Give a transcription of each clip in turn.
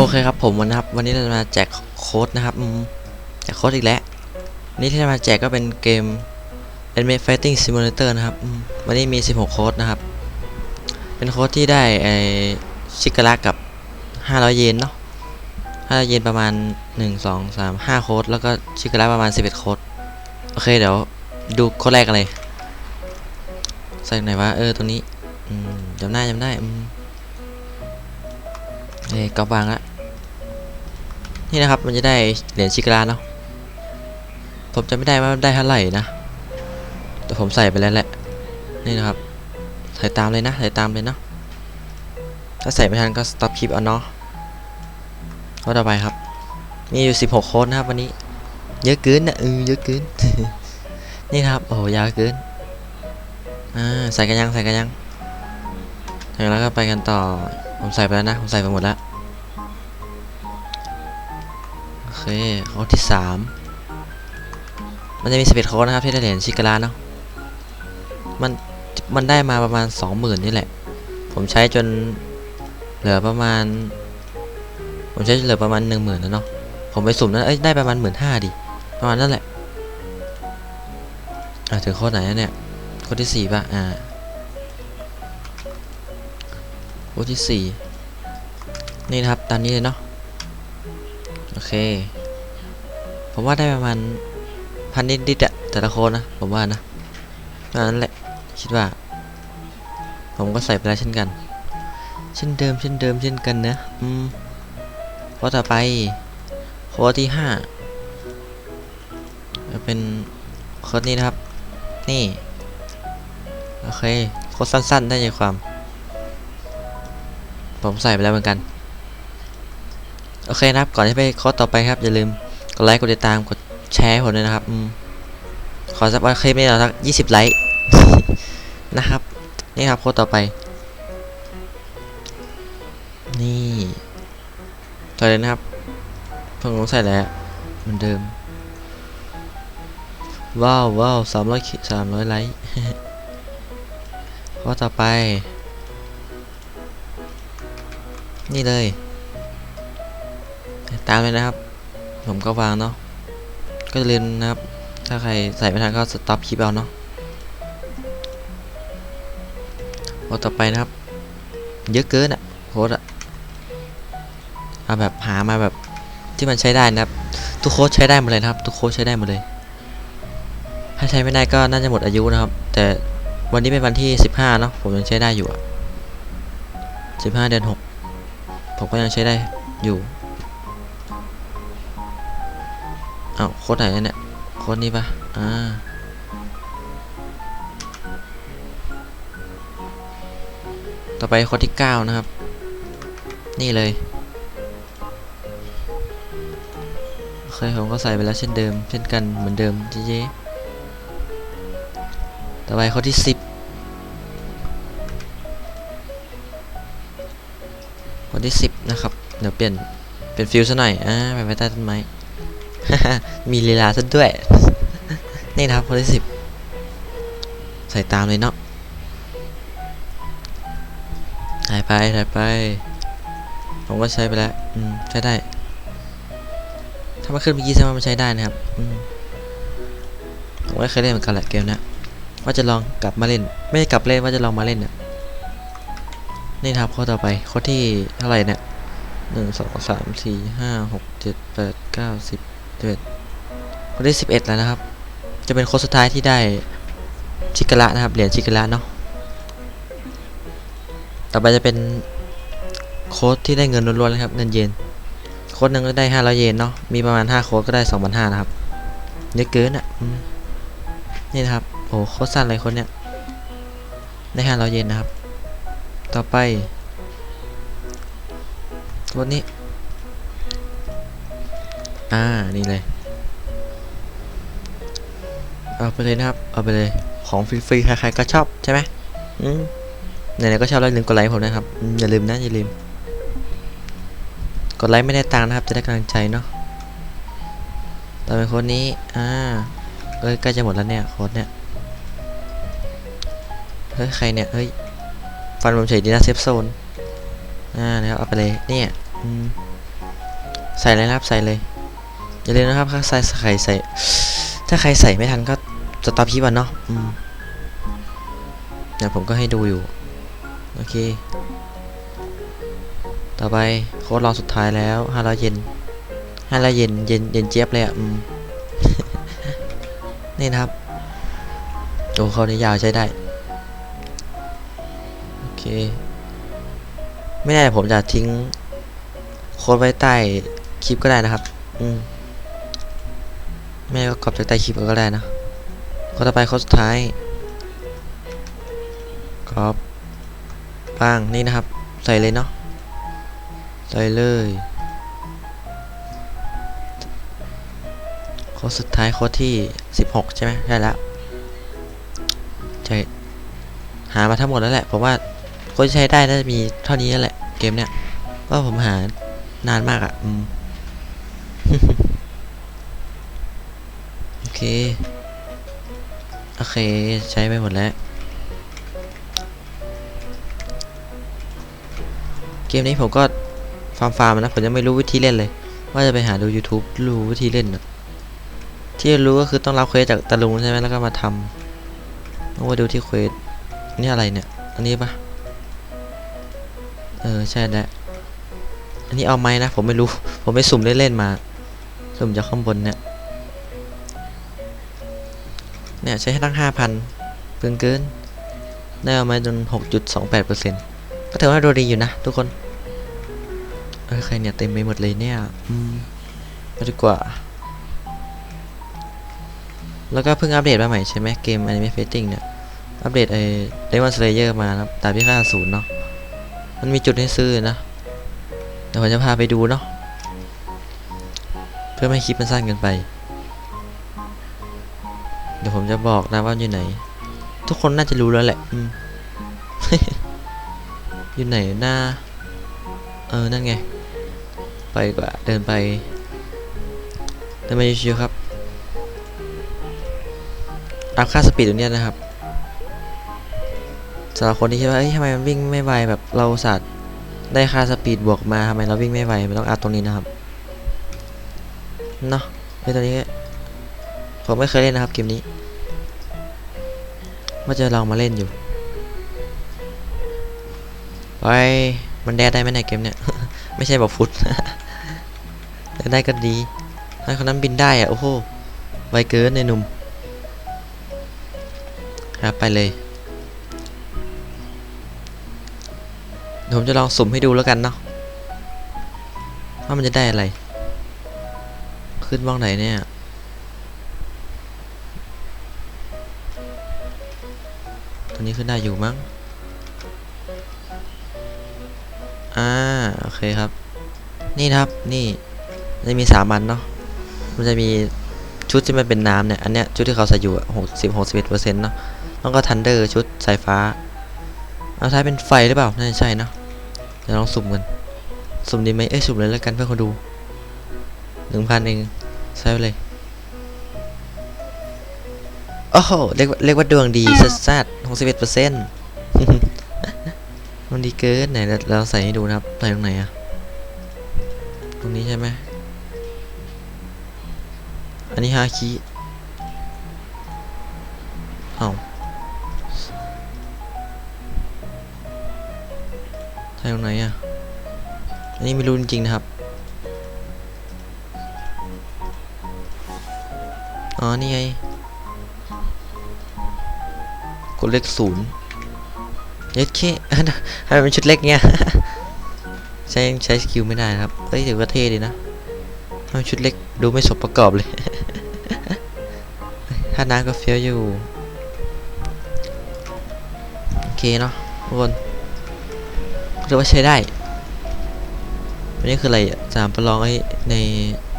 โอเคครับผมวันนะครับวันนี้เราจะมาแจกโค้ดนะครับแจกโค้ดอีกแล้วนี่ที่จะมาแจกก็เป็นเกม Anime Fighting Simulator นะครับวันนี้มี 16 โค้ดนะครับ เป็นโค้ดที่ได้ไอชิการะกับ 500 เยนเนาะ500 เยนประมาณ 1 2 3 5 โค้ดแล้วก็ชิการะประมาณ 11 โค้ดโอเคเดี๋ยวดูโค้ดแรกกันเลยใส่ไหนวะเออตรงนี้จำได้จำได้เอ้ยก็วางละ นี่นะครับมันจะได้เหรียญชิกราเนาะผมจะไม่ได้ว่าได้เท่าไหร่นะ แต่ผมใส่ไปแล้วแหละ นี่นะครับใส่ตามเลยนะใส่ตามเลยเนาะถ้าใส่ไม่ทันก็สต็อปคลิปเอาเนาะข้อต่อไปครับ มีอยู่ 16 โค้ดนะครับวันนี้ เยอะเกินนะเออเยอะเกิน นี่นะครับ โอ้โหยาวเกิน อ่า ใส่กันยัง ใส่กันยังใส่แล้วก็ไปกันต่อ ผมใส่ไปแล้วนะ ผมใส่ไปหมดแล้ว โคโค้ดที่สามมันจะมีสเปดโค้ดนะครับที่ได้เหรียญชิกาลาเนาะมันมันได้มาประมาณสองหมื่นนี่แหละ ผมใช้จนเหลือประมาณ ผมใช้จนเหลือประมาณหนึ่งหมื่นแล้วเนาะผมไปสุ่มนั้นเอ้ยได้ประมาณหมื่นห้าดิประมาณนั่นแหละอะถึงโค้ดไหนเนี่ยโค้ดที่สี่ป่ะอ่าโค้ดที่สี่นี่นะครับตามนี้เลยเนาะโอเค ผมว่าได้ประมาณพันนิดดิดอะแต่ละโค้ดนะ ผมว่านะนั้นแหละ คิดว่า ผมก็ใส่ไปแล้วเช่นกัน เช่นเดิม เช่นเดิม เช่นกันนะ อืมโค้ดต่อไปโค้ดที่ห้าจะเป็นโค้ดนี้นะครับ นี่ โอเคโค้ดสั้น ๆ ได้ใจความ ผมใส่ไปแล้วเหมือนกัน โอเคนะครับ ก่อนที่ไปโค้ดต่อไปครับ อย่าลืม กดไลค์กดติดตามกดแชร์ให้ผมด้วยนะครับอขอสักวันคลิปนี้เราสักยี่สิบไลค์นะครับ นี่ครับโค้ดต่อไป นี่ต่อเลยนะครับผมใส่แล้วเหมือนเดิม ว้าวว้าวสามร้อยสามร้อยไลค์ข้อต่อไป นี่เลย ตามเลยนะครับ ผมก็วางเนาะก็อย่าลืมนะครับ ถ้าใครใส่ไม่ทันก็สต็อปคลิปเอาเนาะโค้ดต่อไปนะครับ เยอะเกินอะโค้ดอะเอาแบบหามาแบบที่มันใช้ได้นะครับ ทุกโค้ดใช้ได้หมดเลยนะครับ ทุกโค้ดใช้ได้หมดเลย ถ้าใช้ไม่ได้ก็น่าจะหมดอายุนะครับ แต่วันนี้เป็นวันที่ 15เนาะผมยังใช้ได้อยู่อะ15 เดือน 6 ผมก็ยังใช้ได้อยู่ อ้าวโค้ดไหนเนี่ยโค้ดนี้ปะอ่าต่อไปโค้ดที่ 9 นะครับ นี่เลยโอเคผมก็ใส่ไปแล้วเช่นเดิม เช่นกันเหมือนเดิมเจ๊ต่อไปข้อที่สิบข้อที่สิบนะครับ เดี๋ยวเปลี่ยน เป็นฟิลซะหน่อยอ่าไปไว้ใต้ต้นไม้ มีลีลาซะด้วย นี่นะครับข้อที่สิบใส่ตามเลยเนาะถ่ายไปถ่ายไป ผมก็ใช้ไปแล้ว อืม ใช้ได้ ถ้ามาขึ้นเมื่อกี้แสดงว่ามันใช้ได้นะครับ อืม ผมก็เคยเล่นเหมือนกันแหละเกมนี้ว่าจะลองกลับมาเล่น ไม่ได้กลับเล่นว่าจะลองมาเล่นเนี่ยนี่ครับข้อต่อไปข้อที่เท่าไหร่เนี่ยหนึ่งสองสามสี่ห้าหกเจ็ดแปดเก้าสิบ เจ็ดข้อที่สิบเอ็ดแล้วนะครับ จะเป็นโค้ดสุดท้ายที่ได้ชิกระนะครับ เหรียญชิกระเนาะ ต่อไปจะเป็นโค้ดที่ได้เงินล้วนๆเลยครับ เงินเยน โค้ดหนึ่งก็ได้ห้าร้อยเยนเนาะ มีประมาณห้าโค้ดก็ได้สองพันห้านะครับเยอะเกินอะนี่นะครับ โอ้โคตรสั้นเลยคนเนี้ย ได้ห้าร้อยเยนนะครับ ต่อไปตัวนี้ อ่า นี่เลย เอาไปเลยนะครับ เอาไปเลย ของฟรีๆ ใครๆ ก็ชอบใช่ไหมอืมไหนๆก็ชอบแล้วอย่าลืมกดไลค์ผมนะครับ อย่าลืมนะ อย่าลืม กดไลค์ไม่ได้ตังค์นะครับ จะได้กำลังใจเนาะต่อไปโค้ดนี้ อ่าเอ้ยใกล้จะหมดแล้วเนี่ยโค้ดเนี่ย เฮ้ย ใครเนี่ย เฮ้ย ฟันผมเฉยดีนะเซฟโซน อ่านะครับเอาไปเลย เนี่ยอืมใส่เลยนะครับ ใส่เลย อย่าลืมนะครับถ้าใส่ใครใส่ ถ้าใครใส่ไม่ทันก็สต็อปคลิปอะเนาะอืมเดี๋ยวผมก็ให้ดูอยู่ โอเค ต่อไปโค้ดลองสุดท้ายแล้วห้าร้อยเยนห้าร้อยเยนเย็นเย็นเจี๊ยบเลยอะอืมนี่นะครับโอ้เขานี่ยาวใช้ได้ โอเค ไม่แน่ผมจะทิ้งโค้ดไว้ใต้คลิปก็ได้นะครับ อืม ไม่ก็กรอบจากใต้คลิปก็ได้นะข้อต่อไปข้อสุดท้ายกรอบบ้างนี่นะครับ ใส่เลยเนาะใส่เลยข้อสุดท้ายข้อที่ 16 ใช่ไหมได้แล้วใช่หามาทั้งหมดแล้วแหละผมว่าคนใช้ได้น่าจะมีเท่านี้นั่นแหละเกมเนี้ยเพราะผมหานานมากอะ่ะอืม โอ เค โอเค ใช้ไปหมดแล้ว เกมนี้ผมก็ฟาร์มฟาร์มนะ ผมยังไม่รู้วิธีเล่นเลย ว่าจะไปหาดู YouTube รู้วิธีเล่นนะที่รู้ก็คือต้องรับเควสจากตะลุงใช่ไหมแล้วก็มาทำต้องมาดูที่เควสนี่อะไรเนี่ย อันนี้ปะเออ ใช่แล้วอันนี้เอาไหมนะ ผมไม่รู้ ผมไปสุ่มเล่นๆมา สุ่มจากข้างบนเนี่ย เนี่ยใช้ให้ตั้งห้าพันเกินเกิน ได้เอามาจนหกจุดสองแปดเปอร์เซ็นก็ถือว่าดูดีอยู่นะทุกคน เออใครเนี่ยเต็มไปหมดเลยเนี่ยอืมดีกว่า แล้วก็เพิ่งอัปเดตมาใหม่ใช่ไหมเกม Anime Fighting เนี่ย อัปเดตไอ้ Demon Slayer มานะตามที่ค่าศูนย์เนาะ มันมีจุดให้ซื้อนะ เดี๋ยวผมจะพาไปดูเนาะ เพื่อไม่ให้คลิปมันสั้นเกินไป ดี๋ยวผมจะบอกนะว่าอยู่ไหน ทุกคนน่าจะรู้แล้วแหละอยู่ไหนหน้า เออ นั่นไง ไปกว่าเดินไปเดินไปชิวๆครับอัพค่าสปีดตรงเนี้ยนะครับสำหรับคนที่คิดว่าเอ้ยทำไมมันวิ่งไม่ไวแบบเราสัตว์ได้ค่าสปีดบวกมาทำไมเราวิ่งไม่ไวมันต้องอัพตรงนี้นะครับเนาะไอ้ตัวนี้ ผมไม่เคยเล่นนะครับเกมนี้ว่าจะลองมาเล่นอยู่ไปมันแดดได้ไหมในเกมเนี้ยไม่ใช่แบบฟุตแต่ได้ก็ดีให้คนนั้นบินได้อะโอ้โหไวเกินในหนุ่มครับไปเลยผมจะลองสุ่มให้ดูแล้วกันเนาะว่ามันจะได้อะไร ขึ้นบ้องไหนเนี่ย ตัวนี้ขึ้นได้อยู่มั้ง อ่า โอเคครับ นี่ครับนี่จะมีสามันเนาะ มันจะมีชุดที่มันเป็นน้ำเนี่ย อันเนี้ยชุดที่เขาใส่อยู่หกสิบหกสิบเอ็ดเปอร์เซ็นต์เนาะ แล้วก็ทันเดอร์ชุดสายฟ้า เอาท้ายเป็นไฟหรือเปล่า น่าจะใช่เนาะเดี๋ยวลองสุ่มกัน สุ่มดีไหมเอ้ย สุ่มเลยแล้วกันเพื่อคนดูหนึ่งพันเองใช้ไปเลย โอ้โหเรียกว่าเรียกว่าดวงดีสัสสัสหกสิบเอ็ดเปอร์เซ็นต์มันดีเกินไหนเราเราใส่ให้ดูนะครับ ใส่ตรงไหนอะตรงนี้ใช่ไหม อันนี้ฮาคิเอ้าใส่ตรงไหนอะอันนี้ไม่รู้จริงๆนะครับ อ๋อ นี่ไง กดเลขศูนย์เย็ดเคทำไมเป็นชุดเล็กเงี้ยใช้ใช้สกิลไม่ได้ครับเฮ้ยถือว่าเท่ดีนะทำไมชุดเล็กดูไม่สมประกอบเลยถ้าน้ำก็เฟี้ยวอยู่ โอเคเนาะทุกคนถือว่าใช้ได้อันนี้คืออะไรสามประลองไอ้ใน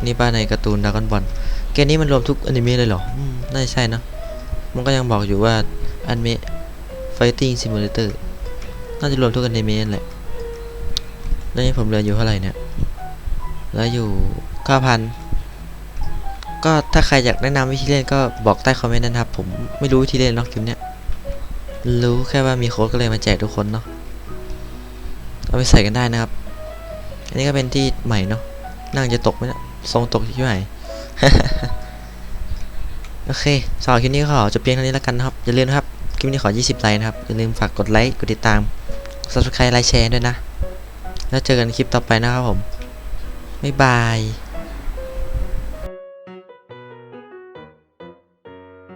นี่ป้าในการ์ตูนดราก้อนบอลเกมนี้มันรวมทุกอนิเมะเลยเหรอน่าจะใช่เนะมันก็ยังบอกอยู่ว่า อนเมะ Fighting Simulator น่าจะรวมทุกอนิเมะนั่นแหละแล้วนี่ผมเหลืออยู่เท่าไหร่เนี่ยเหลืออยู่9,000ก็ถ้าใครอยากแนะนำวิธีเล่นก็บอกใต้คอมเมนต์นะครับ ผมไม่รู้วิธีเล่นเนาะเกมเนี้ยรู้แค่ว่ามีโค้ดก็เลยมาแจกทุกคนเนาะเอาไปใส่กันได้นะครับ อันนี้ก็เป็นที่ใหม่เนาะนั่งจะตกไหมนะทรงตกที่ไหนโอเคสำหรับคลิปนี้ก็ขอจบเพียงเท่านี้แล้วกันนะครับ อย่าลืมนะครับ คลิปนี้ขอ 20 ไลค์นะครับ อย่าลืมฝากกดไลค์ กดติดตาม subscribe ไลค์แชร์ด้วยนะ แล้วเจอกันคลิปต่อไปนะครับผม บ๊ายบาย